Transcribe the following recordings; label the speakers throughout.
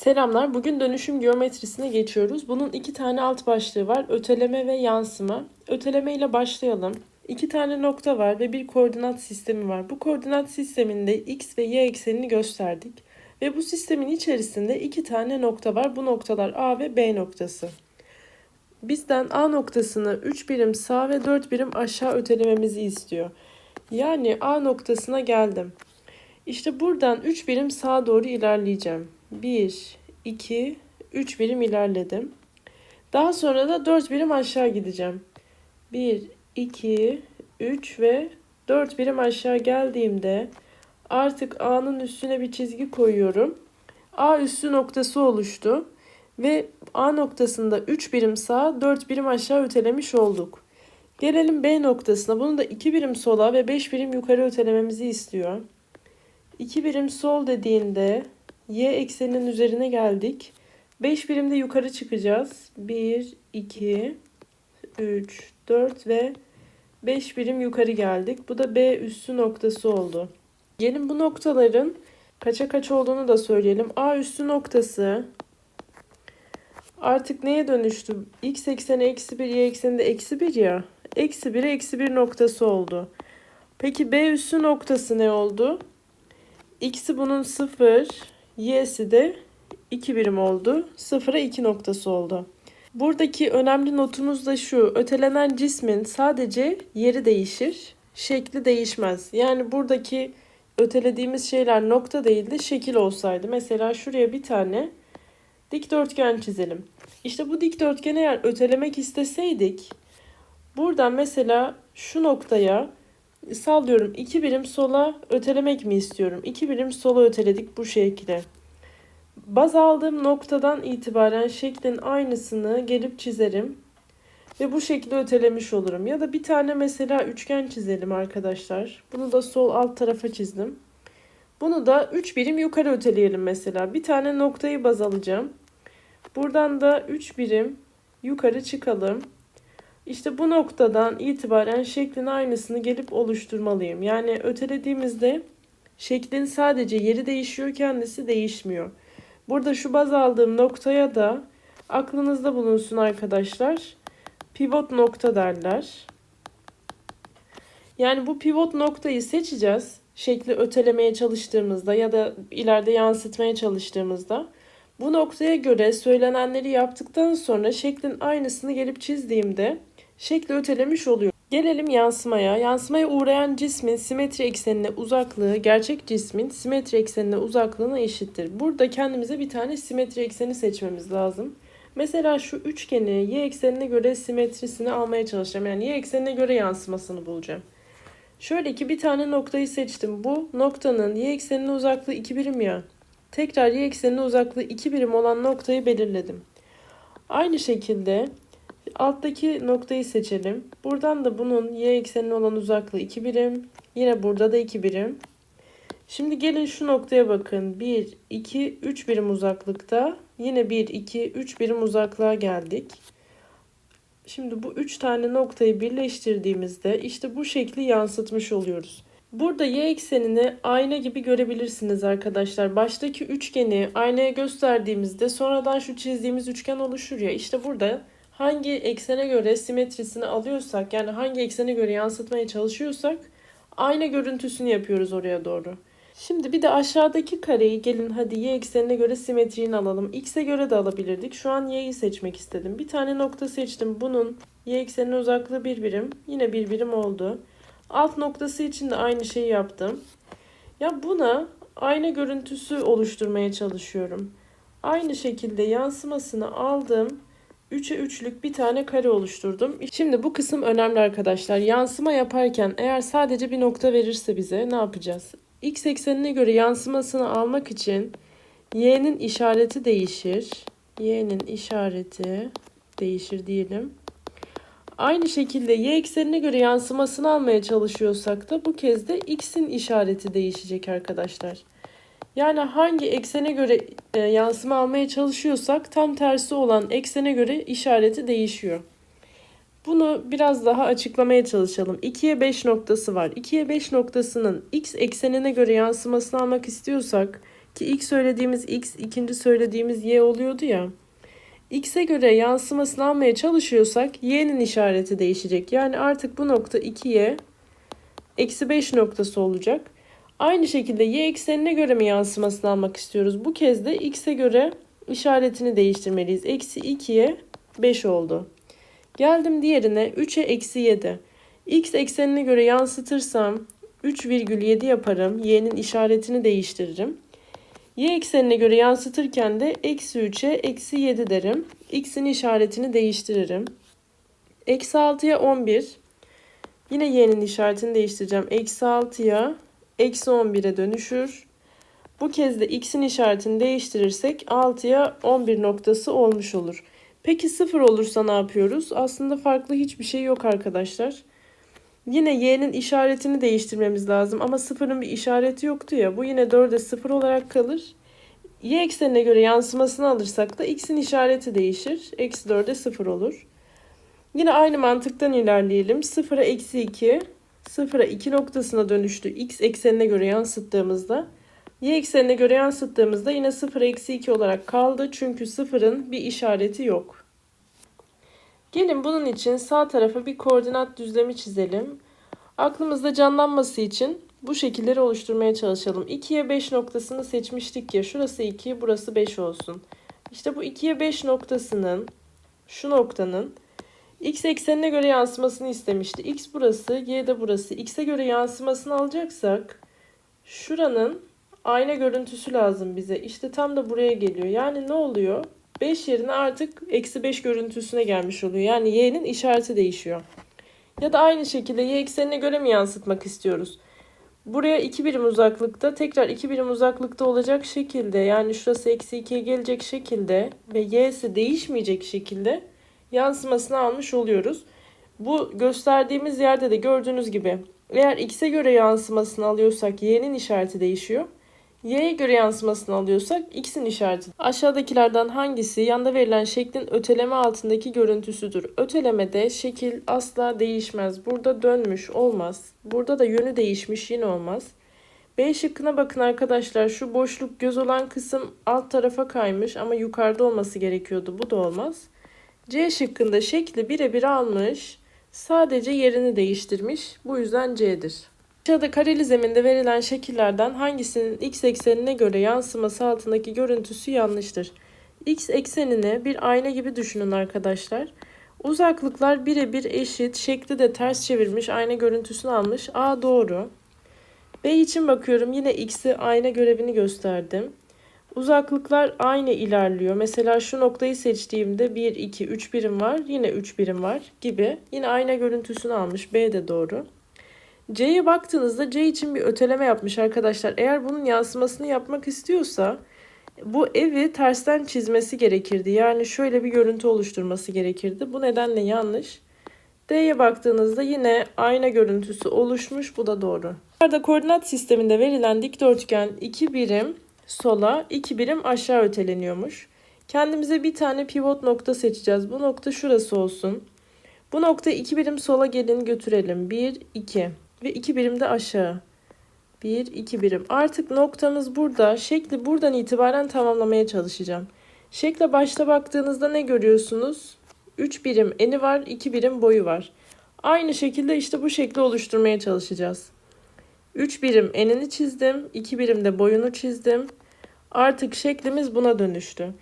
Speaker 1: Selamlar. Bugün dönüşüm geometrisine geçiyoruz. Bunun iki tane alt başlığı var. Öteleme ve yansıma. Öteleme ile başlayalım. İki tane nokta var ve bir koordinat sistemi var. Bu koordinat sisteminde x ve y eksenini gösterdik. Ve bu sistemin içerisinde iki tane nokta var. Bu noktalar A ve B noktası. Bizden A noktasını 3 birim sağ ve 4 birim aşağı ötelememizi istiyor. Yani A noktasına geldim. İşte buradan 3 birim sağa doğru ilerleyeceğim. 1, 2, 3 birim ilerledim. Daha sonra da 4 birim aşağı gideceğim. 1, 2, 3 ve 4 birim aşağı geldiğimde artık A'nın üstüne bir çizgi koyuyorum. A üstü noktası oluştu ve A noktasında 3 birim sağa 4 birim aşağı ötelemiş olduk. Gelelim B noktasına. Bunu da 2 birim sola ve 5 birim yukarı ötelememizi istiyor. 2 birim sol dediğinde y ekseninin üzerine geldik. 5 birimde yukarı çıkacağız. 1, 2, 3, 4 ve 5 birim yukarı geldik. Bu da B üssü noktası oldu. Gelin bu noktaların kaça kaç olduğunu da söyleyelim. A üssü noktası artık neye dönüştü? X ekseni eksi 1, y ekseni de eksi 1 ya. Eksi 1'e eksi 1 noktası oldu. Peki B üssü noktası ne oldu? X'i bunun 0, Y'si de 2 birim oldu. 0'a 2 noktası oldu. Buradaki önemli notumuz da şu. Ötelenen cismin sadece yeri değişir, şekli değişmez. Yani buradaki ötelediğimiz şeyler nokta değil de şekil olsaydı. Mesela şuraya bir tane dikdörtgen çizelim. İşte bu dikdörtgeni eğer ötelemek isteseydik buradan mesela şu noktaya sallıyorum 2 birim sola ötelemek mi istiyorum? 2 birim sola öteledik bu şekilde. Baz aldığım noktadan itibaren şeklin aynısını gelip çizerim. Ve bu şekilde ötelemiş olurum. Ya da bir tane mesela üçgen çizelim arkadaşlar. Bunu da sol alt tarafa çizdim. Bunu da 3 birim yukarı öteleyelim mesela. Bir tane noktayı baz alacağım. Buradan da 3 birim yukarı çıkalım. İşte bu noktadan itibaren şeklin aynısını gelip oluşturmalıyım. Yani ötelediğimizde şeklin sadece yeri değişiyor, kendisi değişmiyor. Burada şu baz aldığım noktaya da aklınızda bulunsun arkadaşlar. Pivot nokta derler. Yani bu pivot noktayı seçeceğiz. Şekli ötelemeye çalıştığımızda ya da ileride yansıtmaya çalıştığımızda. Bu noktaya göre söylenenleri yaptıktan sonra şeklin aynısını gelip çizdiğimde şekli ötelemiş oluyor. Gelelim yansımaya. Yansımaya uğrayan cismin simetri eksenine uzaklığı gerçek cismin simetri eksenine uzaklığına eşittir. Burada kendimize bir tane simetri ekseni seçmemiz lazım. Mesela şu üçgeni y eksenine göre simetrisini almaya çalışacağım. Yani y eksenine göre yansımasını bulacağım. Şöyle ki bir tane noktayı seçtim. Bu noktanın y eksenine uzaklığı 2 birim ya. Tekrar y eksenine uzaklığı 2 birim olan noktayı belirledim. Aynı şekilde alttaki noktayı seçelim. Buradan da bunun y eksenine olan uzaklığı 2 birim. Yine burada da 2 birim. Şimdi gelin şu noktaya bakın. 1, 2, 3 birim uzaklıkta. Yine 1, 2, 3 birim uzaklığa geldik. Şimdi bu 3 tane noktayı birleştirdiğimizde işte bu şekli yansıtmış oluyoruz. Burada y eksenini ayna gibi görebilirsiniz arkadaşlar. Baştaki üçgeni aynaya gösterdiğimizde sonradan şu çizdiğimiz üçgen oluşur ya. İşte burada hangi eksene göre simetrisini alıyorsak yani hangi eksene göre yansıtmaya çalışıyorsak ayna görüntüsünü yapıyoruz oraya doğru. Şimdi bir de aşağıdaki kareyi gelin hadi y eksenine göre simetriğini alalım. X'e göre de alabilirdik. Şu an y'yi seçmek istedim. Bir tane nokta seçtim. Bunun y eksenine uzaklığı bir birim. Yine bir birim oldu. Alt noktası için de aynı şeyi yaptım. Ya buna ayna görüntüsü oluşturmaya çalışıyorum. Aynı şekilde yansımasını aldım. 3'e 3'lük bir tane kare oluşturdum. Şimdi bu kısım önemli arkadaşlar. Yansıma yaparken eğer sadece bir nokta verirse bize ne yapacağız? X eksenine göre yansımasını almak için y'nin işareti değişir. y'nin işareti değişir diyelim. Aynı şekilde y eksenine göre yansımasını almaya çalışıyorsak da bu kez de x'in işareti değişecek arkadaşlar. Yani hangi eksene göre e, yansıma almaya çalışıyorsak tam tersi olan eksene göre işareti değişiyor. Bunu biraz daha açıklamaya çalışalım. 2'ye 5 noktası var. 2'ye 5 noktasının x eksenine göre yansımasını almak istiyorsak Ki ilk söylediğimiz x, ikinci söylediğimiz y oluyordu ya. x'e göre yansımasını almaya çalışıyorsak y'nin işareti değişecek. Yani artık bu nokta 2y eksi 5 noktası olacak. Aynı şekilde y eksenine göre mi yansımasını almak istiyoruz? Bu kez de x'e göre işaretini değiştirmeliyiz. Eksi 2'ye 5 oldu. Geldim diğerine 3'e eksi 7. X eksenine göre yansıtırsam 3,7 yaparım. Y'nin işaretini değiştiririm. Y eksenine göre yansıtırken de eksi 3'e eksi 7 derim. X'in işaretini değiştiririm. Eksi 6'ya 11. Yine y'nin işaretini değiştireceğim. Eksi 6'ya eksi 11'e dönüşür. Bu kez de x'in işaretini değiştirirsek 6'ya 11 noktası olmuş olur. Peki 0 olursa ne yapıyoruz? Aslında farklı hiçbir şey yok arkadaşlar. Yine y'nin işaretini değiştirmemiz lazım ama 0'ın bir işareti yoktu ya. Bu yine 4'e 0 olarak kalır. Y eksenine göre yansımasını alırsak da x'in işareti değişir. Eksi 4'e 0 olur. Yine aynı mantıktan ilerleyelim. 0'a eksi 2, 0'a 2 noktasına dönüştü. X eksenine göre yansıttığımızda y eksenine göre yansıttığımızda yine 0 eksi 2 olarak kaldı. Çünkü 0'ın bir işareti yok. Gelin bunun için sağ tarafa bir koordinat düzlemi çizelim. Aklımızda canlanması için bu şekilleri oluşturmaya çalışalım. 2'ye 5 noktasını seçmiştik ya. Şurası 2, burası 5 olsun. İşte bu 2'ye 5 noktasının şu noktanın x eksenine göre yansımasını istemişti. x burası, y de burası. x'e göre yansımasını alacaksak şuranın ayna görüntüsü lazım bize. İşte tam da buraya geliyor. Yani ne oluyor? 5 yerine artık eksi 5 görüntüsüne gelmiş oluyor. Yani y'nin işareti değişiyor. Ya da aynı şekilde y eksenine göre mi yansıtmak istiyoruz? Buraya 2 birim uzaklıkta tekrar 2 birim uzaklıkta olacak şekilde yani şurası eksi 2'ye gelecek şekilde ve y'si değişmeyecek şekilde yansımasını almış oluyoruz. Bu gösterdiğimiz yerde de gördüğünüz gibi eğer x'e göre yansımasını alıyorsak y'nin işareti değişiyor. Y'ye göre yansımasını alıyorsak x'in işareti. Aşağıdakilerden hangisi yanda verilen şeklin öteleme altındaki görüntüsüdür? Ötelemede şekil asla değişmez. Burada dönmüş olmaz. Burada da yönü değişmiş yine olmaz. B şıkkına bakın arkadaşlar. Şu boşluk göz olan kısım alt tarafa kaymış ama yukarıda olması gerekiyordu. Bu da olmaz. C şıkkında şekli birebir almış. Sadece yerini değiştirmiş. Bu yüzden C'dir. Aşağıda kareli zeminde verilen şekillerden hangisinin x eksenine göre yansıması altındaki görüntüsü yanlıştır? X eksenini bir ayna gibi düşünün arkadaşlar. Uzaklıklar birebir eşit, şekli de ters çevirmiş, ayna görüntüsünü almış. A doğru. B için bakıyorum yine x'i ayna görevini gösterdim. Uzaklıklar aynı ilerliyor. Mesela şu noktayı seçtiğimde 1, 2, 3 birim var. Yine 3 birim var gibi. Yine ayna görüntüsünü almış. B de doğru. C'ye baktığınızda C için bir öteleme yapmış arkadaşlar. Eğer bunun yansımasını yapmak istiyorsa bu evi tersten çizmesi gerekirdi. Yani şöyle bir görüntü oluşturması gerekirdi. Bu nedenle yanlış. D'ye baktığınızda yine ayna görüntüsü oluşmuş. Bu da doğru. Yukarıda koordinat sisteminde verilen dikdörtgen 2 birim sola 2 birim aşağı öteleniyormuş. Kendimize bir tane pivot nokta seçeceğiz. Bu nokta şurası olsun. Bu noktayı 2 birim sola gelin götürelim. 1, 2 ve 2 birim de aşağı. 1, 2 birim. Artık noktamız burada. Şekli buradan itibaren tamamlamaya çalışacağım. Şekle başta baktığınızda ne görüyorsunuz? 3 birim eni var, 2 birim boyu var. Aynı şekilde işte bu şekli oluşturmaya çalışacağız. 3 birim enini çizdim, 2 birim de boyunu çizdim. Artık şeklimiz buna dönüştü.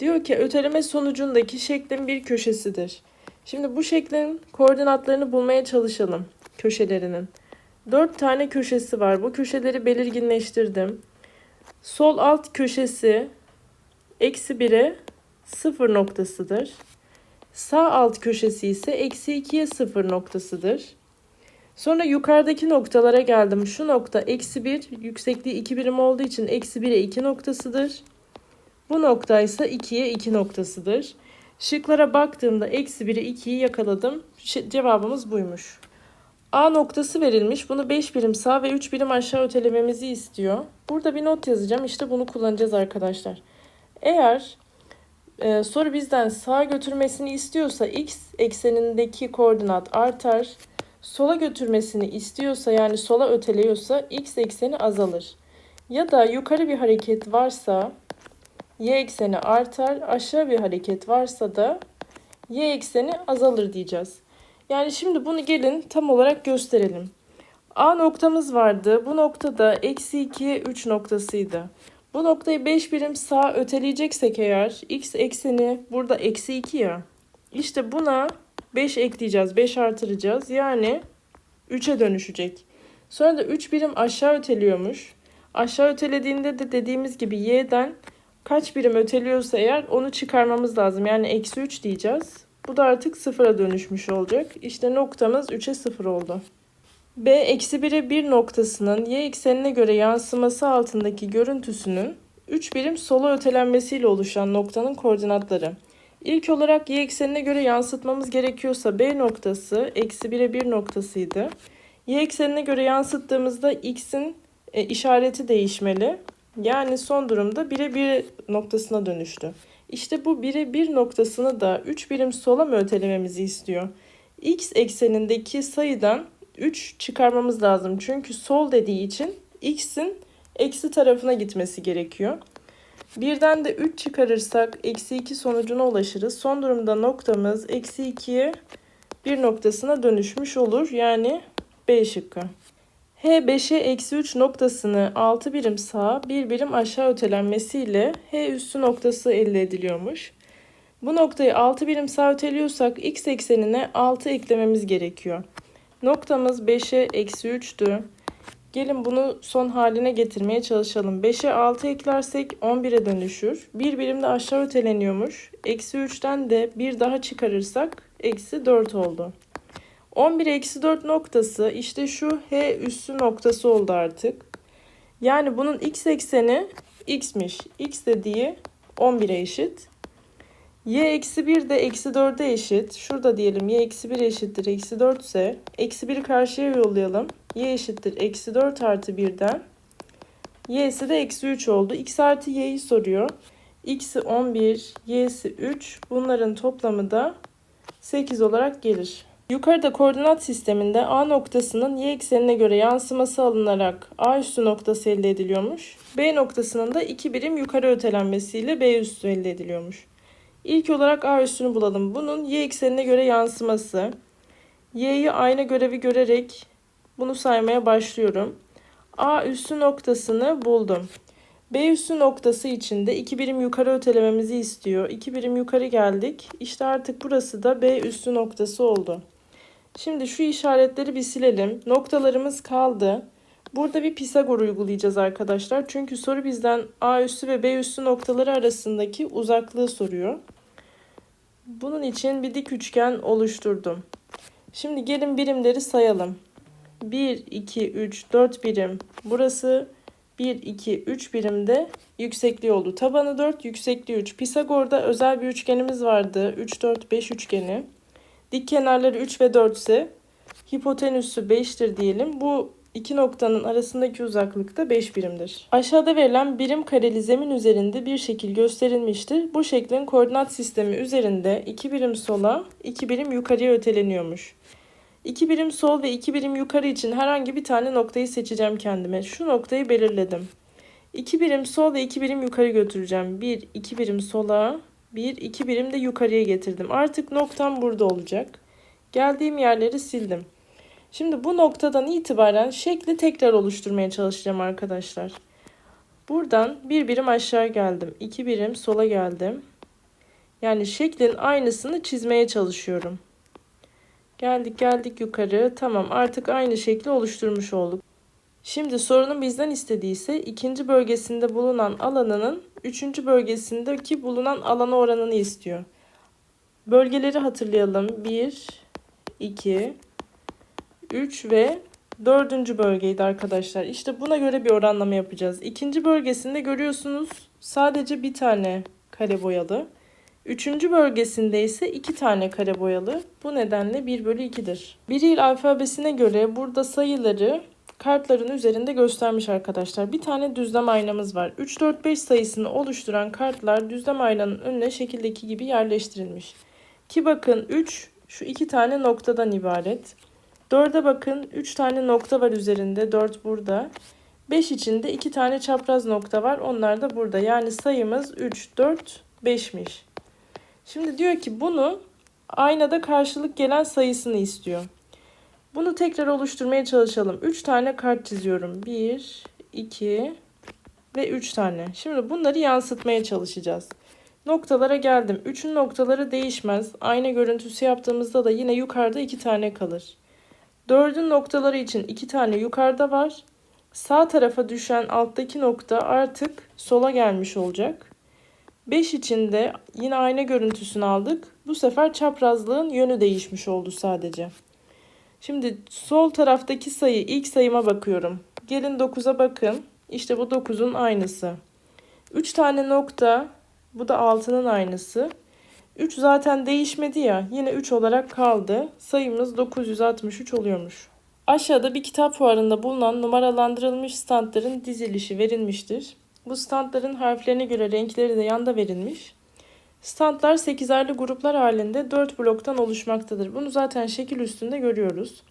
Speaker 1: Diyor ki öteleme sonucundaki şeklin bir köşesidir. Şimdi bu şeklin koordinatlarını bulmaya çalışalım köşelerinin. 4 tane köşesi var. Bu köşeleri belirginleştirdim. Sol alt köşesi eksi 1'e 0 noktasıdır. Sağ alt köşesi ise eksi 2'ye 0 noktasıdır. Sonra yukarıdaki noktalara geldim. Şu nokta eksi 1 yüksekliği 2 birim olduğu için eksi 1'e 2 noktasıdır. Bu nokta ise 2'ye 2 noktasıdır. Şıklara baktığımda eksi 1'e 2'yi yakaladım. Cevabımız buymuş. A noktası verilmiş. Bunu 5 birim sağ ve 3 birim aşağı ötelememizi istiyor. Burada bir not yazacağım. İşte bunu kullanacağız arkadaşlar. Eğer e, soru bizden sağa götürmesini istiyorsa x eksenindeki koordinat artar. Sola götürmesini istiyorsa yani sola öteliyorsa x ekseni azalır. Ya da yukarı bir hareket varsa y ekseni artar, aşağı bir hareket varsa da y ekseni azalır diyeceğiz. Yani şimdi bunu gelin tam olarak gösterelim. A noktamız vardı. Bu noktada eksi 2, 3 noktasıydı. Bu noktayı 5 birim sağa öteleyeceksek eğer x ekseni burada eksi 2 ya. İşte buna 5 ekleyeceğiz. 5 artıracağız. Yani 3'e dönüşecek. Sonra da 3 birim aşağı öteliyormuş. Aşağı ötelediğinde de dediğimiz gibi y'den kaç birim öteliyorsa eğer onu çıkarmamız lazım. Yani eksi 3 diyeceğiz. Bu da artık sıfıra dönüşmüş olacak. İşte noktamız 3'e 0 oldu. B eksi 1'e 1 noktasının y eksenine göre yansıması altındaki görüntüsünün 3 birim sola ötelenmesiyle oluşan noktanın koordinatları. İlk olarak y eksenine göre yansıtmamız gerekiyorsa B noktası eksi 1'e 1 noktasıydı. Y eksenine göre yansıttığımızda x'in e, işareti değişmeli. Yani son durumda 1'e 1 noktasına dönüştü. İşte bu 1'e 1 noktasını da 3 birim sola mı ötelememizi istiyor? X eksenindeki sayıdan 3 çıkarmamız lazım. Çünkü sol dediği için x'in eksi tarafına gitmesi gerekiyor. Birden de 3 çıkarırsak eksi 2 sonucuna ulaşırız. Son durumda noktamız eksi 2'ye 1 noktasına dönüşmüş olur. Yani B şıkkı. H 5'e eksi 3 noktasını 6 birim sağa 1 birim aşağı ötelenmesiyle H üssü noktası elde ediliyormuş. Bu noktayı 6 birim sağ öteliyorsak x eksenine 6 eklememiz gerekiyor. Noktamız 5'e eksi 3'tü. Gelin bunu son haline getirmeye çalışalım. 5'e 6 eklersek 11'e dönüşür. Bir birim de aşağı öteleniyormuş. Eksi 3'ten de bir daha çıkarırsak eksi 4 oldu. 11 eksi 4 noktası işte şu H üssü noktası oldu artık. Yani bunun x ekseni x'miş. x dediği 11'e eşit. Y eksi 1 de eksi 4'e eşit. Şurada diyelim y eksi 1 eşittir eksi 4 ise eksi 1'i karşıya yollayalım. y eşittir eksi 4 artı 1'den. y'si de eksi 3 oldu. x artı y'yi soruyor. x'i 11, y'si 3. Bunların toplamı da 8 olarak gelir. Yukarıda koordinat sisteminde A noktasının y eksenine göre yansıması alınarak A üssü noktası elde ediliyormuş. B noktasının da iki birim yukarı ötelenmesiyle B üssü elde ediliyormuş. İlk olarak A üssünü bulalım. Bunun y eksenine göre yansıması. Y'yi ayna görevi görerek bunu saymaya başlıyorum. A üssü noktasını buldum. B üssü noktası için de iki birim yukarı ötelememizi istiyor. İki birim yukarı geldik. İşte artık burası da B üssü noktası oldu. Şimdi şu işaretleri bir silelim. Noktalarımız kaldı. Burada bir Pisagor uygulayacağız arkadaşlar. Çünkü soru bizden A üssü ve B üssü noktaları arasındaki uzaklığı soruyor. Bunun için bir dik üçgen oluşturdum. Şimdi gelin birimleri sayalım. 1, 2, 3, 4 birim. Burası 1, 2, 3 birimde yüksekliği oldu. Tabanı 4, yüksekliği 3. Pisagor'da özel bir üçgenimiz vardı. 3, 4, 5 üçgeni. Dik kenarları 3 ve 4 ise hipotenüsü 5'tir diyelim. Bu iki noktanın arasındaki uzaklık da 5 birimdir. Aşağıda verilen birim kareli zemin üzerinde bir şekil gösterilmiştir. Bu şeklin koordinat sistemi üzerinde 2 birim sola, 2 birim yukarıya öteleniyormuş. 2 birim sol ve 2 birim yukarı için herhangi bir tane noktayı seçeceğim kendime. Şu noktayı belirledim. 2 birim sol ve 2 birim yukarı götüreceğim. 1, 2 birim sola, 1, 2 birim de yukarıya getirdim. Artık noktam burada olacak. Geldiğim yerleri sildim. Şimdi bu noktadan itibaren şekli tekrar oluşturmaya çalışacağım arkadaşlar. Buradan bir birim aşağı geldim. 2 birim sola geldim. Yani şeklin aynısını çizmeye çalışıyorum. Geldik geldik yukarı. Tamam artık aynı şekli oluşturmuş olduk. Şimdi sorunun bizden istediği ise ikinci bölgesinde bulunan alanının üçüncü bölgesindeki bulunan alana oranını istiyor. Bölgeleri hatırlayalım. 1, 2, 3 ve dördüncü bölgeydi arkadaşlar. İşte buna göre bir oranlama yapacağız. İkinci bölgesinde görüyorsunuz sadece bir tane kare boyalı. Üçüncü bölgesinde ise iki tane kare boyalı. Bu nedenle 1 bölü 2'dir. Biril alfabesine göre burada sayıları kartların üzerinde göstermiş arkadaşlar. Bir tane düzlem aynamız var. 3, 4, 5 sayısını oluşturan kartlar düzlem aynanın önüne şekildeki gibi yerleştirilmiş. Ki bakın 3 şu iki tane noktadan ibaret. 4'e bakın 3 tane nokta var üzerinde. 4 burada. 5 içinde 2 tane çapraz nokta var. Onlar da burada. Yani sayımız 3, 4, 5'miş. Şimdi diyor ki bunu aynada karşılık gelen sayısını istiyor. Bunu tekrar oluşturmaya çalışalım. 3 tane kart çiziyorum. 1, 2 ve 3 tane. Şimdi bunları yansıtmaya çalışacağız. Noktalara geldim. 3'ün noktaları değişmez. Ayna görüntüsü yaptığımızda da yine yukarıda 2 tane kalır. 4'ün noktaları için 2 tane yukarıda var. Sağ tarafa düşen alttaki nokta artık sola gelmiş olacak. 5 için de yine ayna görüntüsünü aldık. Bu sefer çaprazlığın yönü değişmiş oldu sadece. Şimdi sol taraftaki sayı ilk sayıma bakıyorum. Gelin 9'a bakın. İşte bu 9'un aynısı. 3 tane nokta. Bu da 6'nın aynısı. 3 zaten değişmedi ya. Yine 3 olarak kaldı. Sayımız 963 oluyormuş. Aşağıda bir kitap fuarında bulunan numaralandırılmış standların dizilişi verilmiştir. Bu standların harflerine göre renkleri de yanda verilmiş. Standlar 8'erli gruplar halinde 4 bloktan oluşmaktadır. Bunu zaten şekil üstünde görüyoruz.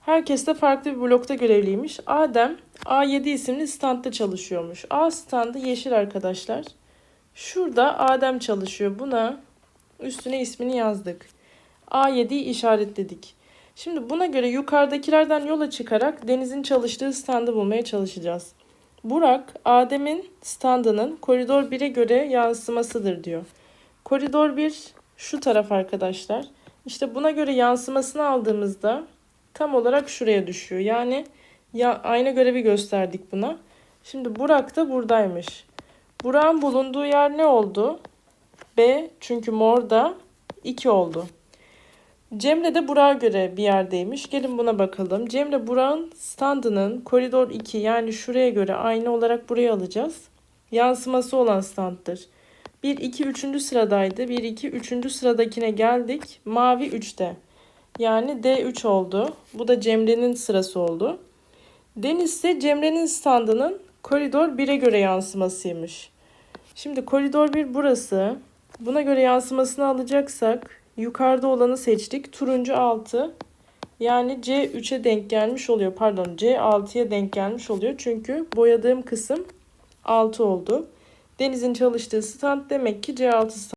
Speaker 1: Herkes de farklı bir blokta görevliymiş. Adem A7 isimli standta çalışıyormuş. A standı yeşil arkadaşlar. Şurada Adem çalışıyor. Buna üstüne ismini yazdık. A7'yi işaretledik. Şimdi buna göre yukarıdakilerden yola çıkarak Deniz'in çalıştığı standı bulmaya çalışacağız. Burak, Adem'in standının koridor 1'e göre yansımasıdır diyor. Koridor 1 şu taraf arkadaşlar. İşte buna göre yansımasını aldığımızda tam olarak şuraya düşüyor. Yani ya aynı görevi gösterdik buna. Şimdi Burak da buradaymış. Burak'ın bulunduğu yer ne oldu? B çünkü morda 2 oldu. Cemre de Burak'a göre bir yerdeymiş. Gelin buna bakalım. Cemre Burak'ın standının koridor 2 yani şuraya göre aynı olarak buraya alacağız. Yansıması olan standdır. 1, 2, 3. sıradaydı. 1, 2, 3. sıradakine geldik. Mavi 3'te. Yani D3 oldu. Bu da Cemre'nin sırası oldu. Deniz ise Cemre'nin standının koridor 1'e göre yansımasıymış. Şimdi koridor 1 burası. Buna göre yansımasını alacaksak yukarıda olanı seçtik. Turuncu 6. Yani C3'e denk gelmiş oluyor. Pardon C6'ya denk gelmiş oluyor. Çünkü boyadığım kısım 6 oldu. Deniz'in çalıştığı stand demek ki C6 stand.